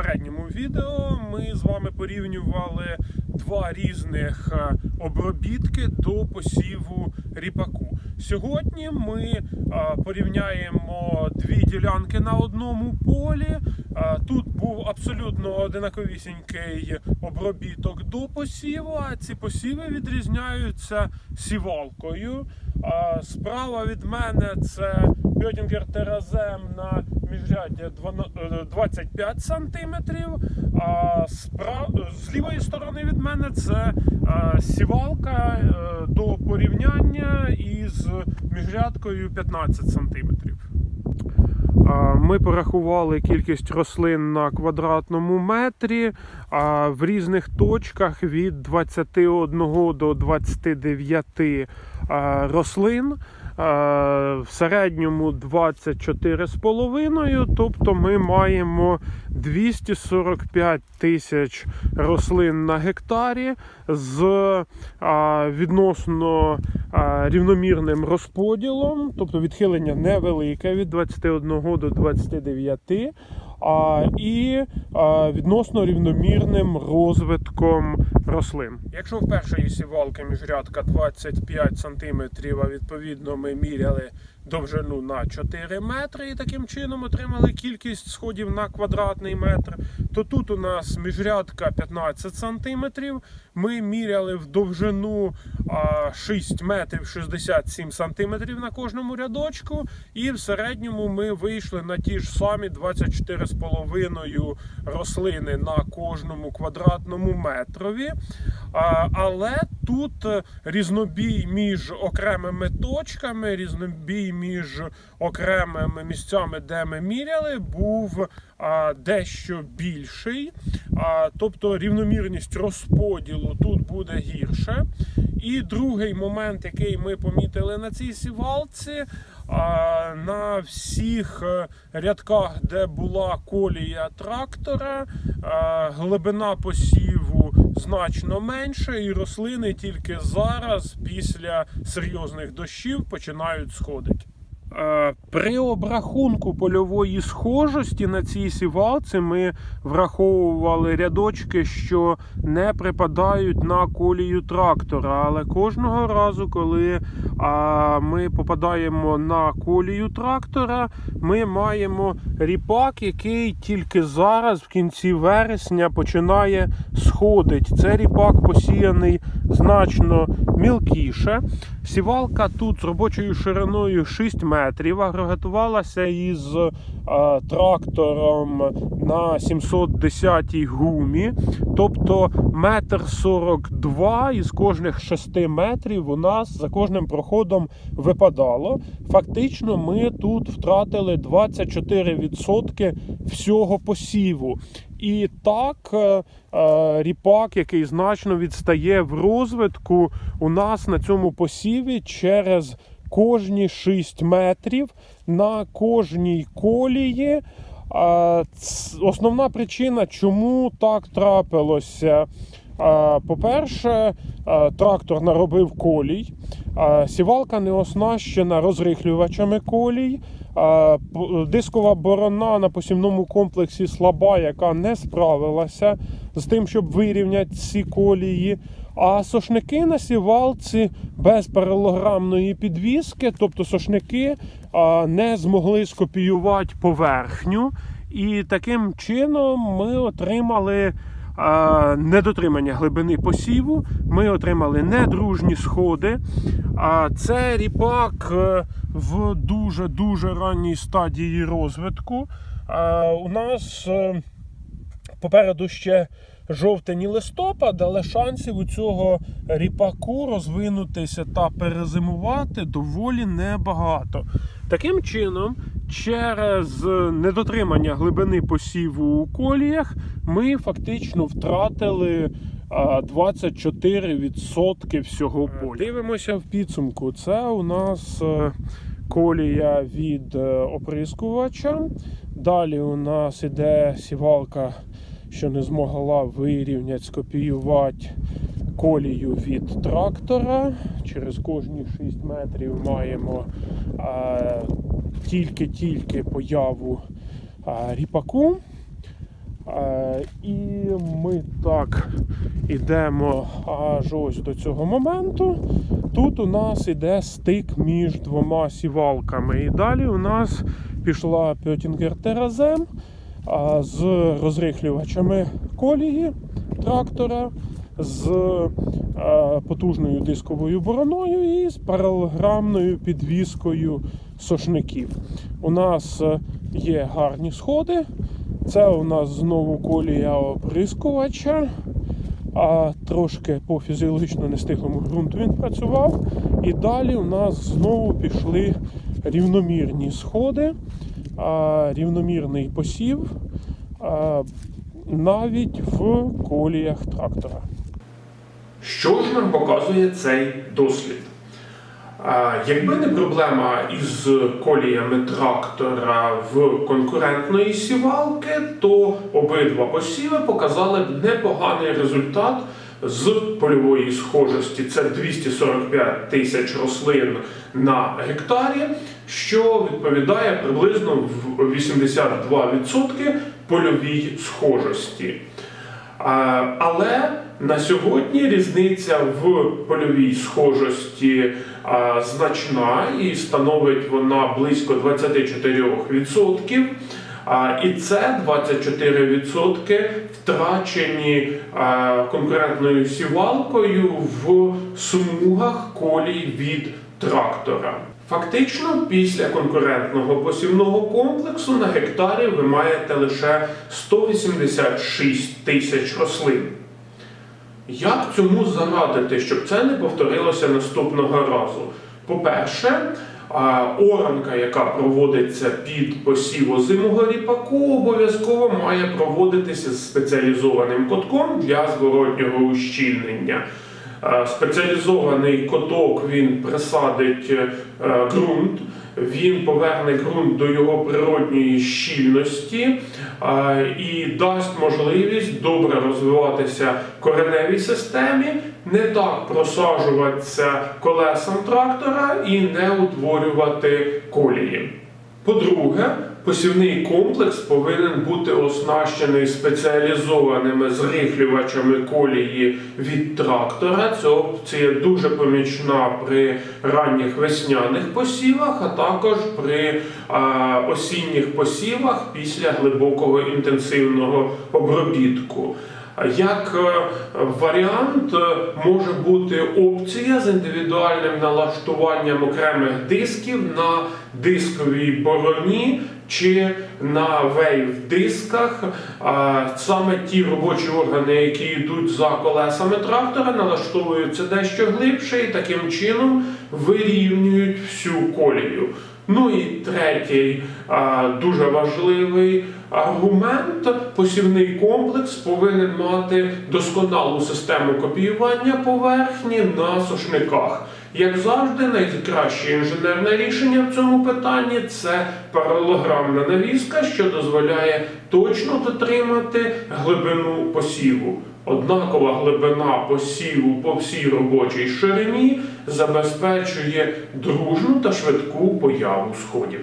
попередньому відео ми з вами порівнювали два різних е, обробітки до посіву ріпаку. Сьогодні ми е, порівняємо дві ділянки на одному полі. Е, Тут був абсолютно одинаковісінький обробіток до посіву, а ці посіви відрізняються сівалкою. Справа від мене це Бьотінгер Теразем на міжряді 25 см. А спра- з лівої сторони від мене це е, сівалка е, до порівняння із міжрядкою 15 см. Ми порахували кількість рослин на квадратному метрі в різних точках від 21 до 29 рослин. В середньому 24,5, тобто ми маємо 245 тисяч рослин на гектарі з відносно рівномірним розподілом, тобто відхилення невелике від 21 до 29, а, і відносно рівномірним розвитком рослин. Якщо в першої сівалки міжрядка 25 см, а відповідно ми міряли довжину на 4 метри і таким чином отримали кількість сходів на квадратний метр, то тут у нас міжрядка 15 см. Ми міряли в довжину 6 метрів 67 сантиметрів на кожному рядочку, і в середньому ми вийшли на ті ж самі 24,5 рослини на кожному квадратному метрові. Але тут різнобій між окремими точками, різнобій між окремими місцями, де ми міряли, був дещо більший. А, тобто рівномірність розподілу тут буде гірше. І другий момент, який ми помітили на цій сівалці, а, на всіх е, рядках, де була колія трактора, а, глибина посіву значно менша, і рослини тільки зараз, після серйозних дощів, починають сходити. Е, При обрахунку польової схожості на цій сівалці ми враховували рядочки, що не припадають на колію трактора. Але кожного разу, коли ми попадаємо на колію трактора, ми маємо ріпак, який тільки зараз, в кінці вересня, починає сходити. Це ріпак посіяний значно мілкіше. Сівалка тут з робочою шириною 6 метрів, агрегатувалася із е, трактором на 710-й гумі. Тобто метр 42 із кожних 6 метрів у нас за кожним проходом випадало. Фактично, ми тут втратили 24% всього посіву. І так, е, е, ріпак, який значно відстає в розвитку, у нас на цьому посіві через кожні 6 метрів на кожній колії. Основна причина, чому так трапилося. По-перше, трактор наробив колій, сівалка не оснащена розрихлювачами колій. Дискова борона на посівному комплексі слаба, яка не справилася з тим, щоб вирівняти ці колії. А сошники на сівалці без паралограмної підвіски, тобто сошники не змогли скопіювати поверхню. І таким чином ми отримали недотримання глибини посіву, ми отримали недружні сходи. Це ріпак е, в дуже-дуже ранній стадії розвитку. У нас е, попереду ще жовтень і листопад, але шансів у цього ріпаку розвинутися та перезимувати доволі небагато. Таким чином, через недотримання глибини посіву у коліях, ми фактично втратили 24% всього поля. Дивимося в підсумку. Це у нас е, колія від е, оприскувача. Далі у нас іде сівалка, що не змогла вирівняти, скопіювати колію від трактора. Через кожні 6 метрів маємо е, тільки-тільки появу ріпаку. І ми так ідемо аж ось до цього моменту. Тут у нас іде стик між двома сівалками. І далі у нас пішла Пьотінгер Теразем з розрихлювачами колії трактора, з потужною дисковою бороною і з паралелограмною підвіскою сошників. У нас е, є гарні сходи. Це у нас знову колія оприскувача. А трошки по фізіологічно нестиглому ґрунту він працював. І далі у нас знову пішли рівномірні сходи, рівномірний посів навіть в коліях трактора. Що ж нам показує цей дослід? Якби не проблема із коліями трактора в конкурентної сівалки, то обидва посіви показали б непоганий результат з польової схожості. Це 245 тисяч рослин на гектарі, що відповідає приблизно в 82% польовій схожості. Але на сьогодні різниця в польовій схожості а, значна і становить вона близько 24%. А, І це 24% втрачені а, конкурентною сівалкою в смугах колій від трактора. Фактично, після конкурентного посівного комплексу на гектарі ви маєте лише 186 тисяч рослин. Як цьому зарадити, щоб це не повторилося наступного разу? По-перше, оранка, яка проводиться під посів озимого ріпаку, обов'язково має проводитися з спеціалізованим котком для зворотнього ущільнення. Спеціалізований коток він присадить е, ґрунт, він поверне ґрунт до його природньої щільності і дасть можливість добре розвиватися кореневій системі, не так просаджуватися колесом трактора і не утворювати колії. По-друге, посівний комплекс повинен бути оснащений спеціалізованими зрихлювачами колії від трактора. Ця опція дуже помічна при ранніх весняних посівах, а також при осінніх посівах після глибокого інтенсивного обробітку. Як е, варіант е, може бути опція з індивідуальним налаштуванням окремих дисків на дисковій бороні чи на вейв-дисках. Саме ті робочі органи, які йдуть за колесами трактора, налаштовуються дещо глибше і таким чином вирівнюють всю колію. Ну і третій дуже важливий аргумент: посівний комплекс повинен мати досконалу систему копіювання поверхні на сошниках. Як завжди, найкраще інженерне рішення в цьому питанні це паралограмна навіска, що дозволяє точно дотримати глибину посіву. Однакова глибина посіву по всій робочій ширині забезпечує дружну та швидку появу сходів.